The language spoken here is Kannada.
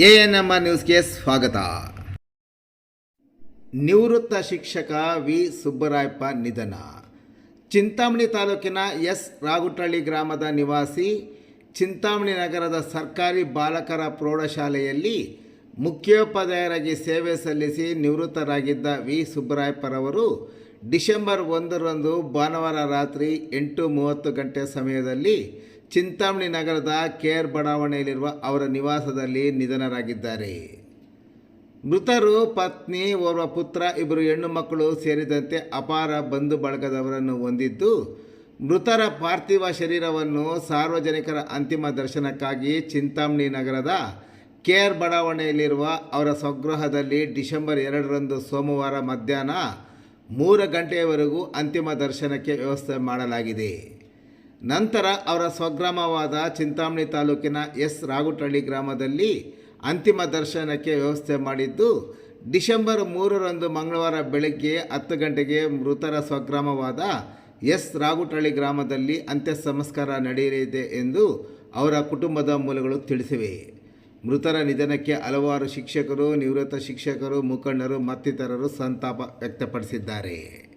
ಎ ಎನ್ ಎಂ ನ್ಯೂಸ್ಗೆ ಸ್ವಾಗತ. ನಿವೃತ್ತ ಶಿಕ್ಷಕ ವಿ. ಸುಬ್ಬರಾಯಪ್ಪ ನಿಧನ. ಚಿಂತಾಮಣಿ ತಾಲೂಕಿನ ಎಸ್. ರಾಗುಟಳ್ಳಿ ಗ್ರಾಮದ ನಿವಾಸಿ, ಚಿಂತಾಮಣಿ ನಗರದ ಸರ್ಕಾರಿ ಬಾಲಕರ ಪ್ರೌಢಶಾಲೆಯಲ್ಲಿ ಮುಖ್ಯೋಪಾಧ್ಯಾಯರಾಗಿ ಸೇವೆ ಸಲ್ಲಿಸಿ ನಿವೃತ್ತರಾಗಿದ್ದ ವಿ. ಸುಬ್ಬರಾಯಪ್ಪರವರು ಡಿಸೆಂಬರ್ ಒಂದರಂದು ಭಾನುವಾರ ರಾತ್ರಿ ಎಂಟು ಮೂವತ್ತು ಗಂಟೆ ಸಮಯದಲ್ಲಿ ಚಿಂತಾಮಣಿ ನಗರದ ಕೇರ್ ಬಡಾವಣೆಯಲ್ಲಿರುವ ಅವರ ನಿವಾಸದಲ್ಲಿ ನಿಧನರಾಗಿದ್ದಾರೆ. ಮೃತರು ಪತ್ನಿ, ಓರ್ವ ಪುತ್ರ, ಇಬ್ಬರು ಹೆಣ್ಣು ಮಕ್ಕಳು ಸೇರಿದಂತೆ ಅಪಾರ ಬಂಧು ಬಳಗದವರನ್ನು ಹೊಂದಿದ್ದು, ಮೃತರ ಪಾರ್ಥಿವ ಶರೀರವನ್ನು ಸಾರ್ವಜನಿಕರ ಅಂತಿಮ ದರ್ಶನಕ್ಕಾಗಿ ಚಿಂತಾಮಣಿ ನಗರದ ಕೇರ್ ಬಡಾವಣೆಯಲ್ಲಿರುವ ಅವರ ಸ್ವಗೃಹದಲ್ಲಿ ಡಿಸೆಂಬರ್ ಎರಡರಂದು ಸೋಮವಾರ ಮಧ್ಯಾಹ್ನ ಮೂರು ಗಂಟೆಯವರೆಗೂ ಅಂತಿಮ ದರ್ಶನಕ್ಕೆ ವ್ಯವಸ್ಥೆ ಮಾಡಲಾಗಿದೆ. ನಂತರ ಅವರ ಸ್ವಗ್ರಾಮವಾದ ಚಿಂತಾಮಣಿ ತಾಲೂಕಿನ ಎಸ್. ರಾಗುಟಳ್ಳಿ ಗ್ರಾಮದಲ್ಲಿ ಅಂತಿಮ ದರ್ಶನಕ್ಕೆ ವ್ಯವಸ್ಥೆ ಮಾಡಿದ್ದು, ಡಿಸೆಂಬರ್ ಮೂರರಂದು ಮಂಗಳವಾರ ಬೆಳಗ್ಗೆ ಹತ್ತು ಗಂಟೆಗೆ ಮೃತರ ಸ್ವಗ್ರಾಮವಾದ ಎಸ್. ರಾಗುಟಳ್ಳಿ ಗ್ರಾಮದಲ್ಲಿ ಅಂತ್ಯ ಸಂಸ್ಕಾರ ನಡೆಯಲಿದೆ ಎಂದು ಅವರ ಕುಟುಂಬದ ಮೂಲಗಳು ತಿಳಿಸಿವೆ. ಮೃತರ ನಿಧನಕ್ಕೆ ಹಲವಾರು ಶಿಕ್ಷಕರು, ನಿವೃತ್ತ ಶಿಕ್ಷಕರು, ಮುಖಂಡರು, ಮತ್ತಿತರರು ಸಂತಾಪ ವ್ಯಕ್ತಪಡಿಸಿದ್ದಾರೆ.